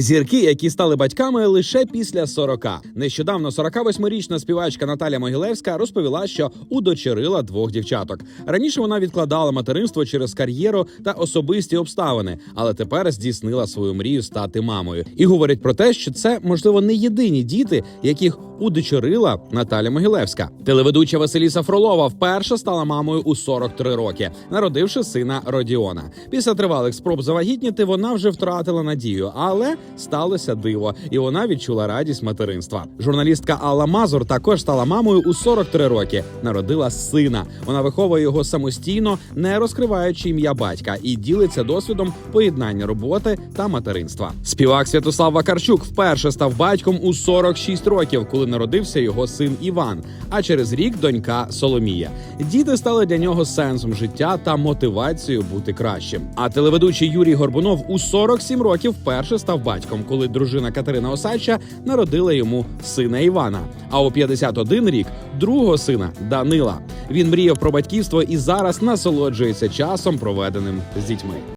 Зірки, які стали батьками лише після 40. Нещодавно 48-річна співачка Наталя Могилевська розповіла, що удочерила двох дівчаток. Раніше вона відкладала материнство через кар'єру та особисті обставини, але тепер здійснила свою мрію стати мамою. І говорить про те, що це можливо не єдині діти, яких удочерила Наталя Могилевська. Телеведуча Василіса Фролова вперше стала мамою у 43 роки, народивши сина Родіона. Після тривалих спроб завагітніти вона вже втратила надію, але сталося диво, і вона відчула радість материнства. Журналістка Алла Мазур також стала мамою у 43 роки. Народила сина. Вона виховує його самостійно, не розкриваючи ім'я батька, і ділиться досвідом поєднання роботи та материнства. Співак Святослав Вакарчук вперше став батьком у 46 років, коли народився його син Іван. А через рік донька Соломія. Діти стали для нього сенсом життя та мотивацією бути кращим. А телеведучий Юрій Горбунов у 47 років вперше став батьком, коли дружина Катерина Осадча народила йому сина Івана. А у 51 рік другого сина Данила. Він мріяв про батьківство і зараз насолоджується часом, проведеним з дітьми.